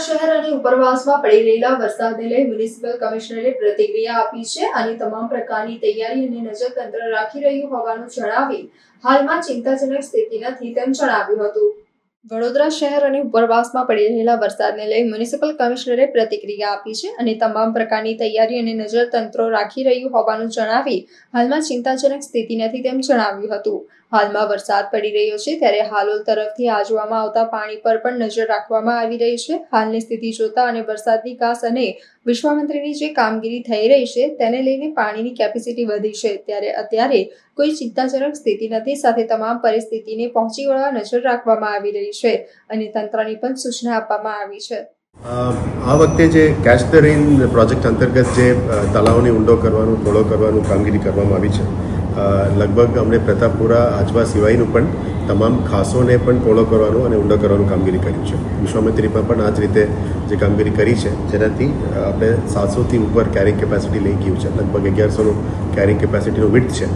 શહેર અને ઉપરવાસમાં પડી રહેલા વરસાદને લઈ મ્યુનિસિપલ કમિશનરે પ્રતિક્રિયા આપી છે અને તમામ પ્રકારની તૈયારી અને નજર તંત્ર રાખી રહ્યું હોવાનું જણાવી હાલમાં ચિંતાજનક સ્થિતિ નથી તેમ જણાવ્યું હતું. વડોદરા શહેર અને ઉપરવાસમાં પડી રહેલા વરસાદને લઈ મ્યુનિસિપલ કમિશનરે પ્રતિક્રિયા આપી છે અને તમામ પ્રકારની તૈયારી અને નજર તંત્રો રાખી રહ્યું હોવાનું જણાવી હાલમાં ચિંતાજનક સ્થિતિ નથી તેમ જણાવ્યું હતું. હાલમાં વરસાદ પડી રહ્યો છે ત્યારે હાલોલ તરફથી આજવામાં આવતા પાણી પર પણ નજર રાખવામાં આવી રહી છે. હાલની સ્થિતિ જોતા અને વરસાદની કાસ અને વિશ્વામિત્રીની જે કામગીરી થઈ રહી છે, તેને લઈને પાણીની કેપેસિટી વધી છે. ત્યારે અત્યારે કોઈ ચિંતાજનક સ્થિતિ નથી, સાથે તમામ પરિસ્થિતિને પહોંચી વળવા નજર રાખવામાં આવી રહી છે અને તંત્રની પણ સૂચના આપવામાં આવી છે. આ વખતે જે કેચ ધ રેન પ્રોજેક્ટ અંતર્ગત જે તળાવને ઊંડો કરવાનું ખોળો કરવાનું કામગીરી કરવામાં આવી છે લગભગ અમને પ્રતાપપુરા, આજવા સિવાયનું પણ તમામ ખાસોને પણ ખોળો કરવાનું અને ઊંડો કરવાનું કામગીરી કર્યું છે. વિશ્વામિત્રીમાં પણ આ જ રીતે જે કામગીરી કરી છે, જેનાથી આપણે સાતસોથી ઉપર કેરિંગ કેપેસિટી લઈ ગયું છે. લગભગ અગિયારસોનું કેરિંગ કેપેસિટીનું વિડ્થ છે.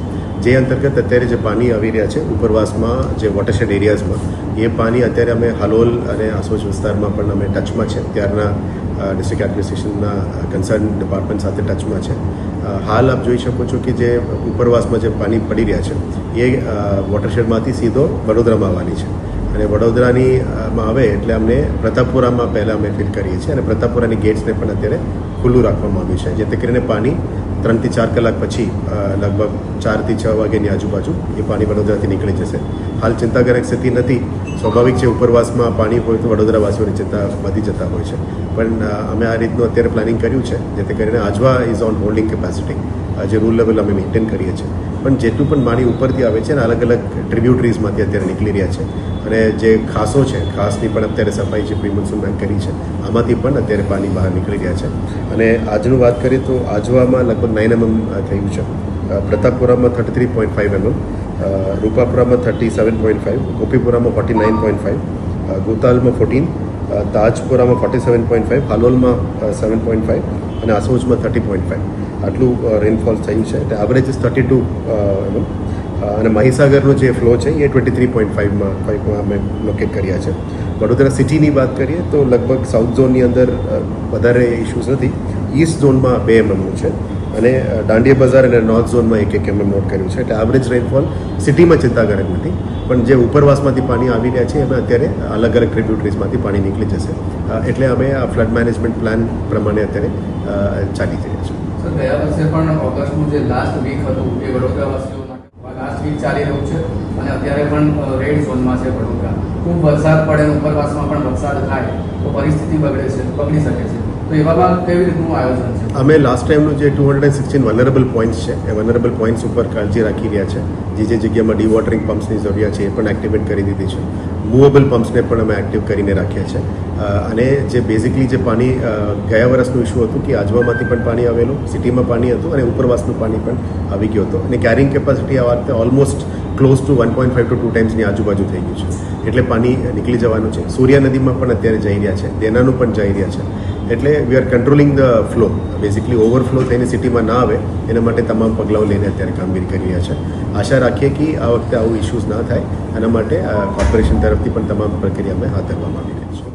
જે અંતર્ગત અત્યારે જે પાણી આવી રહ્યા છે, ઉપરવાસમાં જે વોટરશેડ એરિયાઝમાં એ પાણી અત્યારે અમે હાલોલ અને આસોજ વિસ્તારમાં પણ અમે ટચમાં છે. ત્યારના ડિસ્ટ્રિક્ટ એડમિનિસ્ટ્રેશનના કન્સર્ન ડિપાર્ટમેન્ટ સાથે ટચમાં છે. હાલ આપ જોઈ શકો છો કે જે ઉપરવાસમાં જે પાણી પડી રહ્યા છે, એ વોટરશેડમાંથી સીધો વડોદરામાં આવવાની છે. અને વડોદરાની માં આવે એટલે અમને પ્રતાપપુરામાં પહેલાં અમે ફિલ કરીએ છીએ અને પ્રતાપપુરાની ગેટ્સને પણ અત્યારે ખુલ્લું રાખવામાં આવ્યું છે. જેથી કરીને પાણી ત્રણથી ચાર કલાક પછી લગભગ ચારથી છ વાગ્યાની આજુબાજુ એ પાણી વડોદરાથી નીકળી જશે. હાલ ચિંતાજનક સ્થિતિ નથી સ્વાભાવિક છે, ઉપરવાસમાં પાણી હોય તો વડોદરાવાસીઓની ચિંતા વધી જતા હોય છે. પણ અમે આ રીતનું અત્યારે પ્લાનિંગ કર્યું છે, જેથી કરીને Ajwa is on holding capacity જે રૂલ લેવલ અમે મેન્ટેન કરીએ છીએ. પણ જેટલું પણ પાણી ઉપરથી આવે છે ને, અલગ અલગ ટ્રિબ્યુટરીઝમાંથી અત્યારે નીકળી રહ્યા છે. અને જે ખાસો છે, ખાસની પણ અત્યારે સફાઈ જે પ્રી બેંક કરી છે, આમાંથી પણ અત્યારે પાણી બહાર નીકળી રહ્યા છે. અને આજનું વાત કરીએ તો આજવામાં લગભગ નાઇન એમએમ થયું છે. પ્રતાપપુરામાં thirty three point five MM રૂપાપુરામાં થર્ટી સેવન પોઈન્ટ ફાઇવ ગોપીપુરામાં ફોર્ટી નાઇન પોઈન્ટ ફાઇવ ગોતાલમાં ફોર્ટીન તાજપુરામાં ફોર્ટી સેવન પોઈન્ટ ફાઇવ હાલોલમાં સેવન પોઈન્ટ ફાઇવ અને આસોજમાં થર્ટી પોઈન્ટ ફાઇવ આટલું રેનફોલ થયું છે. એટલે એવરેજ થર્ટી ટુ અને મહીસાગરનો જે ફ્લો છે, એ ટ્વેન્ટી થ્રી પોઈન્ટ ફાઇવમાં ફાઇવમાં અમે લોકેટ કર્યા છે. વડોદરા સિટીની વાત કરીએ, તો લગભગ સાઉથ ઝોનની અંદર વધારે ઇશ્યુઝ નથી. ઈસ્ટ ઝોનમાં બે એમએમનું છે. અને દાંડિયા બજાર અને નોર્થ ઝોનમાં એક એક એમએમ નોટ કર્યું છે. એટલે એવરેજ રેનફોલ સિટીમાં ચિંતાકારક નથી. પણ જે ઉપરવાસમાંથી પાણી આવી રહ્યા છે, એમાં અત્યારે અલગ અલગ ટ્રિબ્યુટરીઝમાંથી પાણી નીકળી જશે. એટલે અમે આ ફ્લડ મેનેજમેન્ટ પ્લાન પ્રમાણે અત્યારે ચાલી રહ્યા છીએ. લાસ્ટ વીક હતું લાસ્ટ વીક ચાલી રહ્યું છે. અને અત્યારે પણ રેડ ઝોનમાં છે વડોદરા. ખૂબ વરસાદ પડે ઉપરવાસમાં પણ વરસાદ થાય, તો પરિસ્થિતિ બગડે છે, બગડી શકે છે. અમે લાસ્ટ ટાઈમનું જે two hundred sixteen vulnerable points છે, એ વનરેબલ પોઈન્ટ્સ ઉપર કાળજી રાખી રહ્યા છે. જે જે જગ્યામાં ડીવોટરિંગ પમ્પ્સની જરૂરિયાત છે, એ પણ એક્ટિવેટ કરી દીધી છે. મૂવેબલ પમ્પ્સને પણ અમે એક્ટિવ કરીને રાખ્યા છે. અને જે બેઝિકલી જે પાણી ગયા વર્ષનું ઇશ્યુ હતું કે આજવામાંથી પણ પાણી આવેલું, સિટીમાં પાણી હતું અને ઉપરવાસનું પાણી પણ આવી ગયું હતું. અને કેરિંગ કેપેસિટી આ વખતે almost close to one point five two two ટાઈમ્સની આજુબાજુ થઈ ગયું છે. એટલે પાણી નીકળી જવાનું છે. સૂર્યા નદીમાં પણ અત્યારે જઈ રહ્યા છે. દેનાનું પણ જઈ રહ્યા છે. એટલે we are controlling the flow basically overflow થઈને સિટીમાં ના આવે, એના માટે તમામ પગલાઓ લઈને અત્યારે કામગીરી કરી રહ્યા છે. આશા રાખીએ કે આ વખતે આવું ઇશ્યુઝ ના થાય એના માટે કોર્પોરેશન તરફથી પણ તમામ પ્રક્રિયા અમે હાથ ધરવામાં આવી રહી છે.